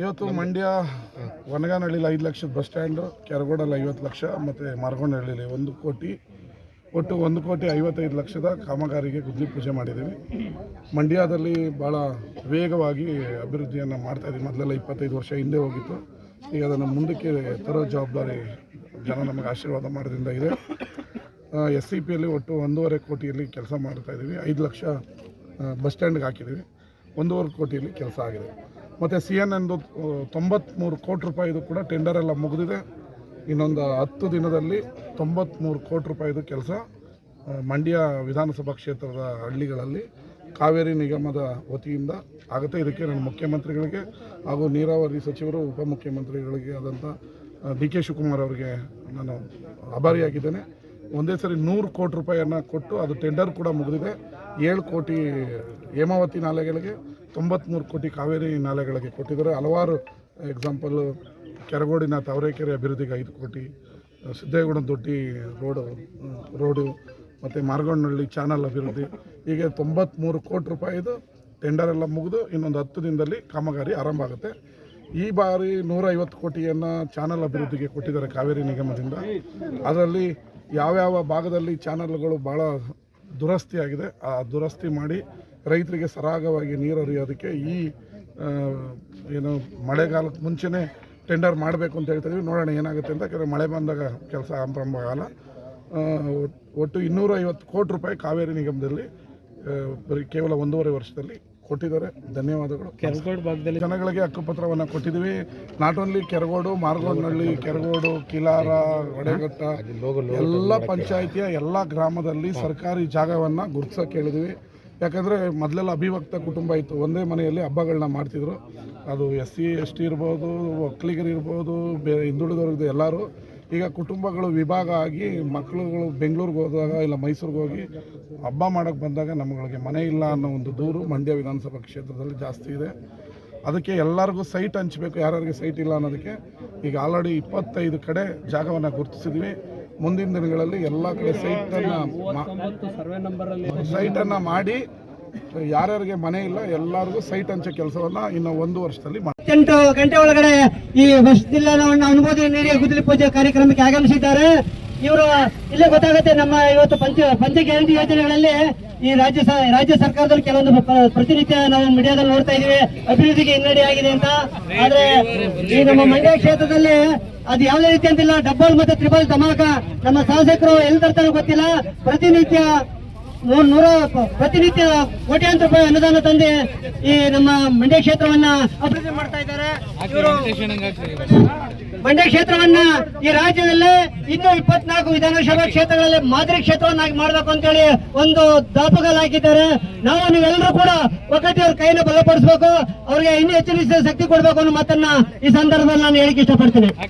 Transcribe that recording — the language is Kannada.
ಇವತ್ತು ಮಂಡ್ಯ ವನಗಾನಹಳ್ಳಿಲಿ ಐದು ಲಕ್ಷದ ಬಸ್ ಸ್ಟ್ಯಾಂಡು ಕೆರಗೋಡಲ್ಲಿ ಐವತ್ತು ಲಕ್ಷ ಮತ್ತು ಮಾರ್ಗೊಂಡಹಳ್ಳಿಲಿ ಒಂದು ಕೋಟಿ. ಒಟ್ಟು ಒಂದು ಕೋಟಿ ಐವತ್ತೈದು ಲಕ್ಷದ ಕಾಮಗಾರಿಗೆ ಗುದ್ಲಿ ಪೂಜೆ ಮಾಡಿದ್ದೀವಿ. ಮಂಡ್ಯದಲ್ಲಿ ಭಾಳ ವೇಗವಾಗಿ ಅಭಿವೃದ್ಧಿಯನ್ನು ಮಾಡ್ತಾಯಿದ್ದೀವಿ ಮೊದಲೆಲ್ಲ ಇಪ್ಪತ್ತೈದು ವರ್ಷ ಹಿಂದೆ ಹೋಗಿತ್ತು. ಈಗ ಅದನ್ನು ಮುಂದಕ್ಕೆ ತರೋ ಜವಾಬ್ದಾರಿ ಜನ ನಮಗೆ ಆಶೀರ್ವಾದ ಮಾಡೋದ್ರಿಂದ ಇದೆ. ಎಸ್ ಸಿ ಪಿಯಲ್ಲಿ ಒಟ್ಟು ಒಂದೂವರೆ ಕೋಟಿಯಲ್ಲಿ ಕೆಲಸ ಮಾಡ್ತಾಯಿದ್ದೀವಿ ಐದು ಲಕ್ಷ ಬಸ್ ಸ್ಟ್ಯಾಂಡ್ಗೆ ಹಾಕಿದ್ದೀವಿ. ಒಂದೂವರೆ ಕೋಟಿಯಲ್ಲಿ ಕೆಲಸ ಆಗಿದೆ. ಮತ್ತು ಸಿ ಎನ್ ಎನ್ದು ತೊಂಬತ್ತ್ಮೂರು ಕೋಟಿ ರೂಪಾಯಿದು ಕೂಡ ಟೆಂಡರ್ ಎಲ್ಲ ಮುಗಿದಿದೆ. ಇನ್ನೊಂದು ಹತ್ತು ದಿನದಲ್ಲಿ ತೊಂಬತ್ತ್ಮೂರು ಕೋಟಿ ರೂಪಾಯಿದು ಕೆಲಸ ಮಂಡ್ಯ ವಿಧಾನಸಭಾ ಕ್ಷೇತ್ರದ ಹಳ್ಳಿಗಳಲ್ಲಿ ಕಾವೇರಿ ನಿಗಮದ ವತಿಯಿಂದ ಆಗುತ್ತೆ. ಇದಕ್ಕೆ ನಾನು ಮುಖ್ಯಮಂತ್ರಿಗಳಿಗೆ ಹಾಗೂ ನೀರಾವರಿ ಸಚಿವರು, ಉಪಮುಖ್ಯಮಂತ್ರಿಗಳಿಗೆ ಆದಂಥ ಡಿ ಕೆ ಶಿವಕುಮಾರ್ ಅವರಿಗೆ ನಾನು ಆಭಾರಿಯಾಗಿದ್ದೇನೆ. ಒಂದೇ ಸರಿ ನೂರು ಕೋಟಿ ರೂಪಾಯಿಯನ್ನು ಕೊಟ್ಟು ಅದು ಟೆಂಡರ್ ಕೂಡ ಮುಗಿದಿದೆ. ಏಳು ಕೋಟಿ ಹೇಮಾವತಿ ನಾಲೆಗಳಿಗೆ ತೊಂಬತ್ತ್ಮೂರು ಕೋಟಿ ಕಾವೇರಿ ನಾಲೆಗಳಿಗೆ ಕೊಟ್ಟಿದ್ದಾರೆ. ಹಲವಾರು ಎಕ್ಸಾಂಪಲ್ ಕೆರಗೋಡಿನ ತಾವರೆಕೆರೆ ಅಭಿವೃದ್ಧಿಗೆ ಐದು ಕೋಟಿ ಸಿದ್ದೇಗೌಡ ದೊಡ್ಡಿ ರೋಡು ರೋಡು, ಮತ್ತು ಮಾರ್ಗೊಂಡಹಳ್ಳಿ ಚಾನಲ್ ಅಭಿವೃದ್ಧಿ. ಹೀಗೆ ತೊಂಬತ್ತ್ಮೂರು ಕೋಟಿ ರೂಪಾಯಿದು ಟೆಂಡರ್ ಎಲ್ಲ ಮುಗಿದು ಇನ್ನೊಂದು ಹತ್ತು ದಿನದಲ್ಲಿ ಕಾಮಗಾರಿ ಆರಂಭ ಆಗುತ್ತೆ. ಈ ಬಾರಿ ನೂರೈವತ್ತು ಕೋಟಿಯನ್ನು ಚಾನಲ್ ಅಭಿವೃದ್ಧಿಗೆ ಕೊಟ್ಟಿದ್ದಾರೆ ಕಾವೇರಿ ನಿಗಮದಿಂದ. ಅದರಲ್ಲಿ ಯಾವ್ಯಾವ ಭಾಗದಲ್ಲಿ ಚಾನಲ್ಗಳು ಭಾಳ ದುರಸ್ತಿಯಾಗಿದೆ, ಆ ದುರಸ್ತಿ ಮಾಡಿ ರೈತರಿಗೆ ಸರಾಗವಾಗಿ ನೀರು ಹರಿಯೋದಕ್ಕೆ ಈ ಏನು ಮಳೆಗಾಲಕ್ಕೆ ಮುಂಚೆನೇ ಟೆಂಡರ್ ಮಾಡಬೇಕು ಅಂತ ಹೇಳ್ತಾ ಇದೀವಿ. ನೋಡೋಣ ಏನಾಗುತ್ತೆ ಅಂತ. ಯಾಕಂದರೆ ಮಳೆ ಬಂದಾಗ ಕೆಲಸ ಆರಂಭ ಆಗಲ್ಲ. ಒಟ್ಟು ಇನ್ನೂರ ಐವತ್ತು ಕೋಟಿ ರೂಪಾಯಿ ಕಾವೇರಿ ನಿಗಮದಲ್ಲಿ ಬರೀ ಕೇವಲ ಒಂದೂವರೆ ವರ್ಷದಲ್ಲಿ ಕೊಟ್ಟಿದ್ದಾರೆ. ಧನ್ಯವಾದಗಳು. ಕೆರಗೋಡು ಭಾಗದಲ್ಲಿ ಜನಗಳಿಗೆ ಹಕ್ಕುಪತ್ರವನ್ನು ಕೊಟ್ಟಿದ್ದೀವಿ. ನಾಟ್ ಓನ್ಲಿ ಕೆರಗೋಡು ಮಾರ್ಗೋಡ್ನಹಳ್ಳಿ ಕೆರಗೋಡು ಕಿಲಾರ ಒಡೆಗಟ್ಟ ಎಲ್ಲ ಪಂಚಾಯಿತಿಯ ಎಲ್ಲ ಗ್ರಾಮದಲ್ಲಿ ಸರ್ಕಾರಿ ಜಾಗವನ್ನು ಗುರುತಿಸೋಕೆ ಹೇಳಿದ್ವಿ ಯಾಕಂದರೆ ಮೊದಲೆಲ್ಲ ಅಭಿವಕ್ತ ಕುಟುಂಬ ಇತ್ತು. ಒಂದೇ ಮನೆಯಲ್ಲಿ ಹಬ್ಬಗಳನ್ನ ಮಾಡ್ತಿದ್ರು. ಅದು ಎಸ್ ಸಿ, ಎಸ್ ಟಿ ಇರ್ಬೋದು, ಒಕ್ಕಲಿಗರು ಇರ್ಬೋದು ಬೇರೆ ಹಿಂದುಳಿದವ್ರದ್ದು ಎಲ್ಲರೂ. ಈಗ ಕುಟುಂಬಗಳು ವಿಭಾಗ ಆಗಿ ಮಕ್ಕಳುಗಳು ಬೆಂಗಳೂರಿಗೆ ಹೋದಾಗ ಇಲ್ಲ ಮೈಸೂರಿಗೆ ಹೋಗಿ ಹಬ್ಬ ಮಾಡೋಕ್ಕೆ ಬಂದಾಗ ನಮ್ಮಗಳಿಗೆ ಮನೆ ಇಲ್ಲ ಅನ್ನೋ ಒಂದು ದೂರು ಮಂಡ್ಯ ವಿಧಾನಸಭಾ ಕ್ಷೇತ್ರದಲ್ಲಿ ಜಾಸ್ತಿ ಇದೆ. ಅದಕ್ಕೆ ಎಲ್ಲರಿಗೂ ಸೈಟ್ ಹಂಚಬೇಕು, ಯಾರ್ಯಾರಿಗೆ ಸೈಟ್ ಇಲ್ಲ ಅನ್ನೋದಕ್ಕೆ ಈಗ ಆಲ್ರೆಡಿ ಇಪ್ಪತ್ತೈದು ಕಡೆ ಜಾಗವನ್ನು ಗುರುತಿಸಿದ್ವಿ. ಮುಂದಿನ ದಿನಗಳಲ್ಲಿ ಎಲ್ಲ ಕಡೆ ಅಲ್ಲಿ ಸೈಟನ್ನು ಮಾಡಿ, ಯಾರ್ಯಾರಿಗೆ ಮನೆ ಇಲ್ಲ, ಎಲ್ಲರಿಗೂ ಸೈಟ್ ಹಂಚೋ ಕೆಲಸವನ್ನ ಇನ್ನು ಒಂದು ವರ್ಷದಲ್ಲಿ ಎಂಟು ಗಂಟೆ ಒಳಗಡೆ ಈ ಜಿಲ್ಲಾ ಅನುಮೋದನೆ ನೀಡಿ ಗುದ್ದಲಿ ಪೂಜೆ ಕಾರ್ಯಕ್ರಮಕ್ಕೆ ಆಗಮಿಸಿದ್ದಾರೆ. ಇವರು, ಇಲ್ಲೇ ಗೊತ್ತಾಗುತ್ತೆ ನಮ್ಮ ಇವತ್ತು ಪಂಚ ಪಂಚ ಗ್ಯಾರಂಟಿ ಯೋಜನೆಗಳಲ್ಲಿ ಈ ರಾಜ್ಯ ರಾಜ್ಯ ಸರ್ಕಾರದಲ್ಲಿ ಕೆಲವೊಂದು ಪ್ರತಿನಿತ್ಯ ನಾವು ಮೀಡಿಯಾದಲ್ಲಿ ನೋಡ್ತಾ ಇದೀವಿ ಅಭಿವೃದ್ಧಿಗೆ ಹಿನ್ನಡೆ ಆಗಿದೆ ಅಂತ. ಆದ್ರೆ ಈ ನಮ್ಮ ಮಂಡ್ಯ ಕ್ಷೇತ್ರದಲ್ಲಿ ಅದು ಯಾವುದೇ ರೀತಿ ಅಂತಿಲ್ಲ. ಡಬಲ್ ಮತ್ತೆ ತ್ರಿಬಲ್ ಧಮಾಕ. ನಮ್ಮ ಶಾಸಕರು ಎಲ್ಲಿ ತರ್ತಾರೋ ಗೊತ್ತಿಲ್ಲ. ಪ್ರತಿನಿತ್ಯ ನೂರ ನೂರ ಪ್ರತಿನಿತ್ಯ ಕೋಟ್ಯಾಂತರ ರೂಪಾಯಿ ಅನುದಾನ ತಂದೆ ಈ ನಮ್ಮ ಮಂಡ್ಯ ಕ್ಷೇತ್ರವನ್ನ ಅಭಿವೃದ್ಧಿ ಮಾಡ್ತಾ ಇದ್ದಾರೆ. ಮಂಡ್ಯ ಕ್ಷೇತ್ರವನ್ನ ಈ ರಾಜ್ಯದಲ್ಲೇ ಇನ್ನೂ ಇಪ್ಪತ್ನಾಲ್ಕು ವಿಧಾನಸಭಾ ಕ್ಷೇತ್ರಗಳಲ್ಲಿ ಮಾದರಿ ಕ್ಷೇತ್ರವನ್ನಾಗಿ ಮಾಡಬೇಕು ಅಂತೇಳಿ ಒಂದು ದಾಪುಗಲ್ ಹಾಕಿದ್ದಾರೆ ನಾವು ನೀವೆಲ್ಲರೂ ಕೂಡ ಒಕ್ಕಟ್ಟಿಯವ್ರ ಕೈನ ಬಲಪಡಿಸಬೇಕು. ಅವ್ರಿಗೆ ಇನ್ನೂ ಹೆಚ್ಚಿನ ಶಕ್ತಿ ಕೊಡಬೇಕು ಅನ್ನೋ ಮಾತನ್ನ ಈ ಸಂದರ್ಭದಲ್ಲಿ ನಾನು ಹೇಳಿಕೆ ಇಷ್ಟಪಡ್ತೀನಿ.